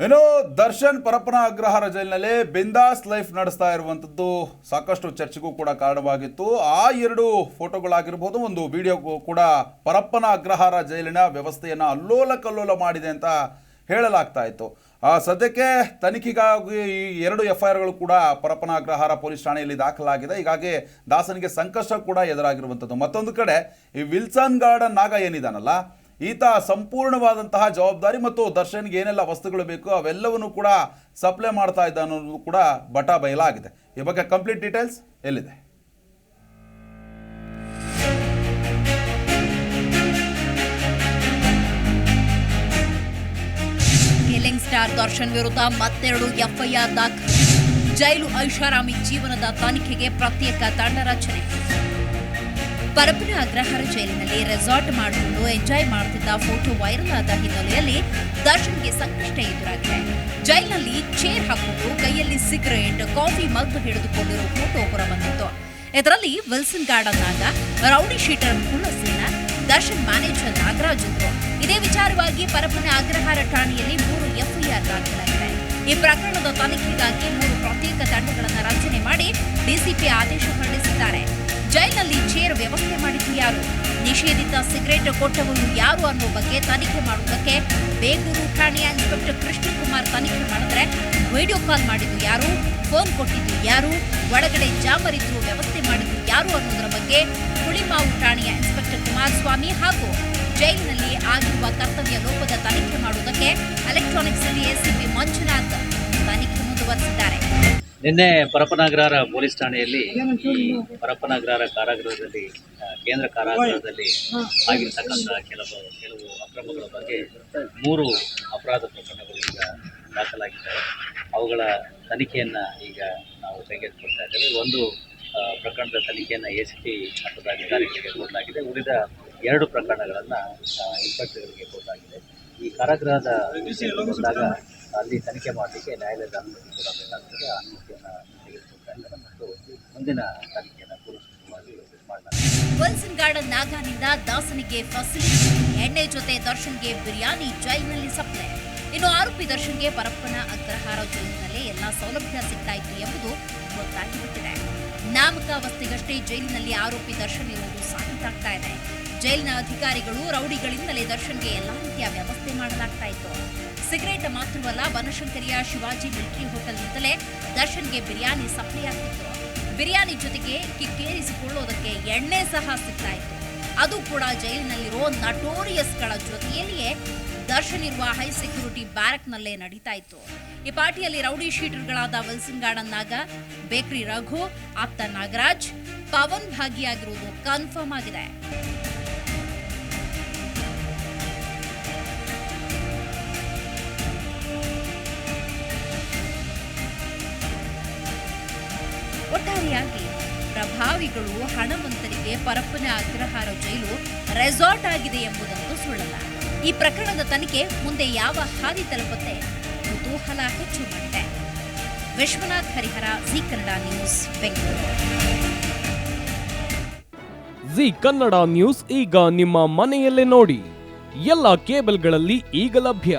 ಇನ್ನು ದರ್ಶನ್ ಪರಪ್ಪನ ಅಗ್ರಹಾರ ಜೈಲಿನಲ್ಲಿ ಬಿಂದಾಸ್ ಲೈಫ್ ನಡೆಸ್ತಾ ಇರುವಂಥದ್ದು ಸಾಕಷ್ಟು ಚರ್ಚೆಗೂ ಕೂಡ ಕಾರಣವಾಗಿತ್ತು. ಆ ಎರಡು ಫೋಟೋಗಳಾಗಿರ್ಬೋದು ಒಂದು ವಿಡಿಯೋ ಕೂಡ ಪರಪ್ಪನ ಅಗ್ರಹಾರ ಜೈಲಿನ ವ್ಯವಸ್ಥೆಯನ್ನು ಅಲ್ಲೋಲ ಕಲ್ಲೋಲ ಮಾಡಿದೆ ಅಂತ ಹೇಳಲಾಗ್ತಾ ಇತ್ತು. ಆ, ಸದ್ಯಕ್ಕೆ ತನಿಖೆಗಾಗಿ ಈ ಎರಡು ಎಫ್ ಐ ಆರ್ಗಳು ಕೂಡ ಪರಪ್ಪನ ಅಗ್ರಹಾರ ಪೊಲೀಸ್ ಠಾಣೆಯಲ್ಲಿ ದಾಖಲಾಗಿದೆ. ಹೀಗಾಗಿ ದಾಸನಿಗೆ ಸಂಕಷ್ಟ ಕೂಡ ಎದುರಾಗಿರುವಂಥದ್ದು. ಮತ್ತೊಂದು ಕಡೆ ಈ ವಿಲ್ಸನ್ ಗಾರ್ಡನ್ ನಾಗ ಏನಿದಾನಲ್ಲ ಈತ ಸಂಪೂರ್ಣವಾದಂತಹ ಜವಾಬ್ದಾರಿ ಮತ್ತು ದರ್ಶನ್ಗೆ ಏನೆಲ್ಲ ವಸ್ತುಗಳು ಬೇಕು ಅವೆಲ್ಲವನ್ನು ಕೂಡ ಸಪ್ಲೈ ಮಾಡ್ತಾ ಇದ್ದ ಅನ್ನೋದು ಕೂಡ ಬಟಾ ಬಯಲಾಗಿದೆ. ಈ ಬಗ್ಗೆ ಕಂಪ್ಲೀಟ್ ಡೀಟೇಲ್ಸ್ ಎಲ್ಲಿದೆ? ಸ್ಟಾರ್ ದರ್ಶನ್ ವಿರುದ್ಧ ಮತ್ತೆರಡು ಎಫ್ಐಆರ್ ದಾಖಲು ಜೈಲು ಐಷಾರಾಮಿ ಜೀವನದ ತನಿಖೆಗೆ ಪ್ರತ್ಯೇಕ ತಂಡ ರಚನೆ. ಪರಪ್ಪನ ಅಗ್ರಹಾರ ಜೈಲಿನಲ್ಲಿ ರೆಸಾರ್ಟ್ ಮಾಡಿಕೊಂಡು ಎಂಜಾಯ್ ಮಾಡುತ್ತಿದ್ದ ಫೋಟೋ ವೈರಲ್ ಆದ ಹಿನ್ನೆಲೆಯಲ್ಲಿ ದರ್ಶನ್ಗೆ ಸಂಕಷ್ಟ ಎದುರಾಗಿದೆ. ಜೈಲಿನಲ್ಲಿ ಚೇರ್ ಹಾಕಿಕೊಂಡು ಕೈಯಲ್ಲಿ ಸಿಗರೇಟ್, ಕಾಫಿ ಮಗ್ ಹಿಡಿದುಕೊಂಡಿರುವ ಫೋಟೋ ಹೊರಬಂದಿತ್ತು. ಇದರಲ್ಲಿ ವಿಲ್ಸನ್ ಗಾರ್ಡನ್ ಆಗ rowdy sheeter ಕುಲಸೇನ Darshan manager Nagaraj ಇದ್ರು. ಇದೇ ವಿಚಾರವಾಗಿ ಪರಪ್ಪನ ಅಗ್ರಹಾರ ಠಾಣೆಯಲ್ಲಿ ಮೂರು ಎಫ್ಐಆರ್ ದಾಖಲಾಗಿದೆ. ಈ ಪ್ರಕರಣದ ತನಿಖೆಗಾಗಿ ಮೂರು ಪ್ರತ್ಯೇಕ ತಂಡಗಳನ್ನು ರಚನೆ ಮಾಡಿ ಡಿಸಿಪಿ ಆದೇಶ ಹೊರಡಿಸಿದ್ದಾರೆ. ಜೈಲಿನಲ್ಲಿ ಚೇರ್ ವ್ಯವಸ್ಥೆ ಮಾಡಿದ್ದು ಯಾರು? ನಿಷೇಧಿತ ಸಿಗರೇಟ್ ಕೊಟ್ಟವನು ಯಾರು ಅನ್ನೋ ಬಗ್ಗೆ ತನಿಖೆ ಮಾಡುವುದಕ್ಕೆ ಬೇಗೂರು ಠಾಣೆಯ ಇನ್ಸ್ಪೆಕ್ಟರ್ ಕೃಷ್ಣಕುಮಾರ್ ತನಿಖೆ ಮಾಡಿದ್ರೆ ವಿಡಿಯೋ ಕಾಲ್ ಮಾಡಿದ್ದು ಯಾರು? ಫೋನ್ ಕೊಟ್ಟಿದ್ದು ಯಾರು? ಒಳಗಡೆ ಜಾಮರಿದ್ರು ವ್ಯವಸ್ಥೆ ಮಾಡಿದ್ದು ಯಾರು ಅನ್ನೋದರ ಬಗ್ಗೆ ಹುಳಿಮಾವು ಠಾಣೆಯ ಇನ್ಸ್ಪೆಕ್ಟರ್ ಕುಮಾರಸ್ವಾಮಿ ಹಾಗೂ ಜೈಲಿನಲ್ಲಿ ಆಗಿರುವ ಕರ್ತವ್ಯ ಲೋಪದ ತನಿಖೆ ಮಾಡುವುದಕ್ಕೆ ಎಲೆಕ್ಟ್ರಾನಿಕ್ಸ್ ಸಿಟಿ ಎಸಿಪಿ ಮಂಜುನಾಥ್ ತನಿಖೆ ಮುಂದುವರೆಸಿದ್ದಾರೆ. ನಿನ್ನೆ ಪರಪ್ಪನಗ್ರಹಾರ ಪೊಲೀಸ್ ಠಾಣೆಯಲ್ಲಿ ಈ ಪರಪ್ಪನಗ್ರಹಾರ ಕಾರಾಗೃಹದಲ್ಲಿ ಕೇಂದ್ರ ಕಾರಾಗೃಹದಲ್ಲಿ ಆಗಿರ್ತಕ್ಕಂಥ ಕೆಲವು ಕೆಲವು ಅಕ್ರಮಗಳ ಬಗ್ಗೆ ಮೂರು ಅಪರಾಧ ಪ್ರಕರಣಗಳು ಈಗ ದಾಖಲಾಗಿದ್ದಾವೆ. ಅವುಗಳ ತನಿಖೆಯನ್ನು ಈಗ ನಾವು ಕೈಗೆತ್ತಿಕೊಳ್ತಾ ಇದ್ದೇವೆ. ಒಂದು ಪ್ರಕರಣದ ತನಿಖೆಯನ್ನು ಎ ಸಿ ಪಿ ಮಟ್ಟದ ಅಧಿಕಾರಿಗಳಿಗೆ ಕೊಡಲಾಗಿದೆ. ಉಳಿದ ಎರಡು ಪ್ರಕರಣಗಳನ್ನು ಇನ್ಸ್ಪೆಕ್ಟರ್ಗಳಿಗೆ ಕೊಡಲಾಗಿದೆ. ಈ ಕಾರಾಗೃಹದ ಬಂದಾಗ ಅಲ್ಲಿ ತನಿಖೆ ಮಾಡಲಿಕ್ಕೆ ನ್ಯಾಯಾಲಯದ ಅನುಮತಿ ಕೂಡ ಬೇಕಾಗ್ತದೆ. ಆ ಅನುಮತಿಯನ್ನು ತೆಗೆದುಕೊಳ್ತಾ ಮತ್ತು ಮುಂದಿನ ತನಿಖೆಯನ್ನು ಪೂರ್ವವಾಗಿ ಮಾಡಲಾಗಿದೆ ವಿಲ್ಸನ್ ಗಾರ್ಡನ್ ನಾಗಾನಿಂದ ದಾಸನಿಗೆ ಫಸಿಲಿಟಿ ಎಣ್ಣೆ ಜೊತೆ ದರ್ಶನ್ಗೆ ಬಿರಿಯಾನಿ, ಜೈಲಿನಲ್ಲಿ ಸಪ್ಲೈ. ಇನ್ನು ಆರೋಪಿ ದರ್ಶನ್ಗೆ ಪರಪ್ಪನ ಅಗ್ರಹಾರ ಜೈಲಿನಲ್ಲೇ ಎಲ್ಲಾ ಸೌಲಭ್ಯ ಸಿಗ್ತಾ ಇತ್ತು ಎಂಬುದು ಗೊತ್ತಾಗಿಬಿಟ್ಟಿದೆ. ನಾಮಕಾವಸ್ಥೆಗಷ್ಟೇ ಜೈಲಿನಲ್ಲಿ ಆರೋಪಿ ದರ್ಶನ್ ಇರುವುದು ಸಾಬೀತಾಗ್ತಾ ಇದೆ. ಜೈಲಿನ ಅಧಿಕಾರಿಗಳು ರೌಡಿಗಳಿಂದಲೇ ದರ್ಶನ್ಗೆ ಎಲ್ಲಾ ರೀತಿಯ ವ್ಯವಸ್ಥೆ ಮಾಡಲಾಗ್ತಾ ಇತ್ತು. ಸಿಗರೇಟ್ ಮಾತ್ರವಲ್ಲ, ಬನಶಂಕರಿಯ ಶಿವಾಜಿ ಮಿಲ್ಟ್ರಿ ಹೋಟೆಲ್ನಿಂದಲೇ ದರ್ಶನ್ಗೆ ಬಿರಿಯಾನಿ ಸಪ್ಲೈ ಆಗ್ತಿತ್ತು ಬಿರಿಯಾನಿ ಜೊತೆಗೆ ಕಿಕ್ಕೇರಿಸಿಕೊಳ್ಳೋದಕ್ಕೆ ಎಣ್ಣೆ ಸಹ ಸಿಗ್ತಾ ಇತ್ತು ಅದು ಕೂಡ ಜೈಲಿನಲ್ಲಿರೋ ನಟೋರಿಯಸ್ಗಳ ಜೊತೆಯಲ್ಲಿಯೇ ದರ್ಶನ್ ಇರುವ ಹೈ ಸೆಕ್ಯೂರಿಟಿ ಬ್ಯಾರಕ್ನಲ್ಲೇ ನಡೀತಾ ಇತ್ತು ಈ ಪಾರ್ಟಿಯಲ್ಲಿ ರೌಡಿ ಶೀಟರ್ಗಳಾದ ವಿಲ್ಸನ್ ಗಾರ್ಡನ್ ನಾಗ ಬೇಕ್ರಿ ರಘು, ಆಪ್ತ ನಾಗರಾಜ್, ಪವನ್ ಭಾಗಿಯಾಗಿರುವುದು ಕನ್ಫರ್ಮ್ ಆಗಿದೆ. ಒಟ್ಟಾರೆಯಾಗಿ ಪ್ರಭಾವಿಗಳು ಹಣವಂತರಿಗೆ ಪರಪ್ಪನ ಅಗ್ರಹಾರ ಜೈಲು ರೆಸಾರ್ಟ್ ಆಗಿದೆ ಎಂಬುದನ್ನು ಸುಳ್ಳಲ್ಲ. ಈ ಪ್ರಕರಣದ ತನಿಖೆ ಮುಂದೆ ಯಾವ ಹಾದಿ ತಲುಪುತ್ತೆ ಕುತೂಹಲ ಹೆಚ್ಚು ಮಾಡಿದೆ Vishwanath Harihara, Zee Kannada news, Bengaluru. Zee Kannada news ಈಗ ನಿಮ್ಮ ಮನೆಯಲ್ಲೇ ನೋಡಿ. ಎಲ್ಲ ಕೇಬಲ್ಗಳಲ್ಲಿ ಈಗ ಲಭ್ಯ.